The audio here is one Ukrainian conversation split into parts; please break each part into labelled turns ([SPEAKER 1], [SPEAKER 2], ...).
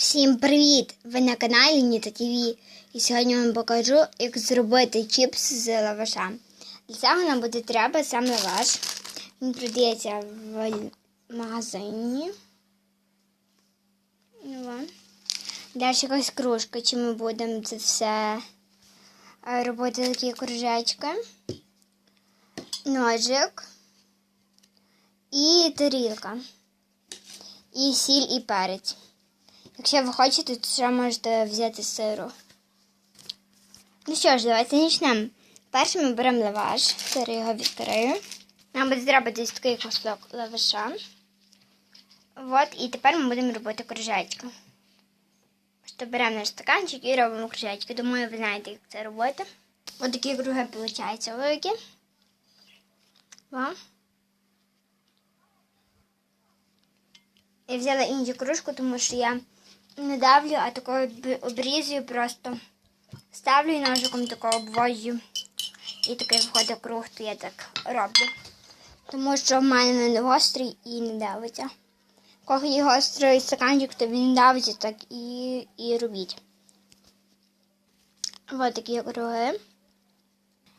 [SPEAKER 1] Всім привіт! Ви на каналі Ніта ТВ. І сьогодні вам покажу, як зробити чіпс з лаваша. Для цього нам буде треба сам лаваш. Він продається в магазині. Далі якась кружка, чи ми будемо це все е, робити такі кружечки. Ножик і тарілка. І сіль, і перець. Якщо ви хочете, то ще можете взяти сиру. Ну що ж, давайте почнемо. Перше ми беремо лаваш, зараз його відкрию. Нам буде треба десь такий кусок лаваша. От, і тепер ми будемо робити кружечки. Просто беремо наш стаканчик і робимо кружечки. Думаю, ви знаєте, як це робити. Ось такі круги виходять великі. Вам. Я взяла іншу кружку, тому що я не давлю, а такою обрізую просто. Ставлю і ножиком такого обвожу. І такий виходить круг, то я так роблю. Тому що в мене не гострий і не давиться. Коли є гострий стаканчик, то він давиться так і, і робіть. Ось такі круги.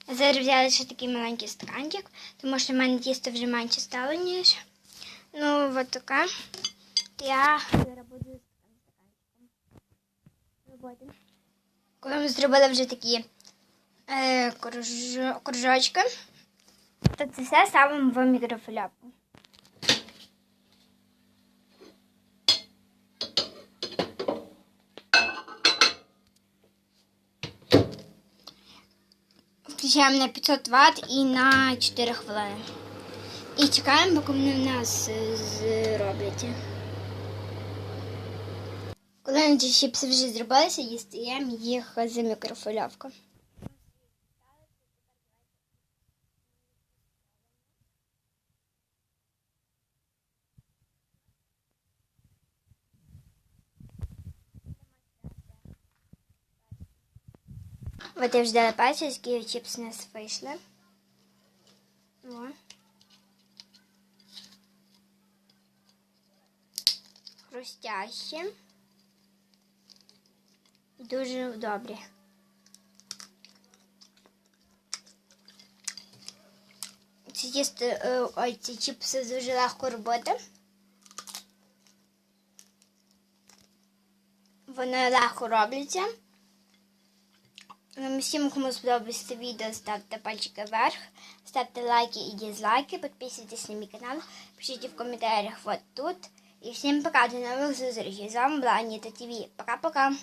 [SPEAKER 1] Зараз взяла ще такий маленький стаканчик, тому що в мене тісто вже менше стало, ніж. Ну, от така. Я зараз буду робити. Коли ми зробили вже такі е, кружо- кружочки, то це все ставимо в мікрофільовку. Включаємо на 500 Вт і на 4 хвилини. І чекаємо, поки вони в нас е, зробляться. Чіпси вже зробилися, дістаємо їх з мікрофильовки. От я вже пальці, які чіпси у нас вийшли. О. Хрустящі. Дуже добрі. Ці тісто, е, ой, ці чіпси дуже легко робити. Вони легко робляться. Всім, кому сподобалось це відео, ставте пальчики вверх, ставте лайки і дізлайки, підписуйтесь на мій канал, пишіть в коментарях от тут. І всім пока, до нових зустрічей. З вами була Аніта ТВ. Пока-пока.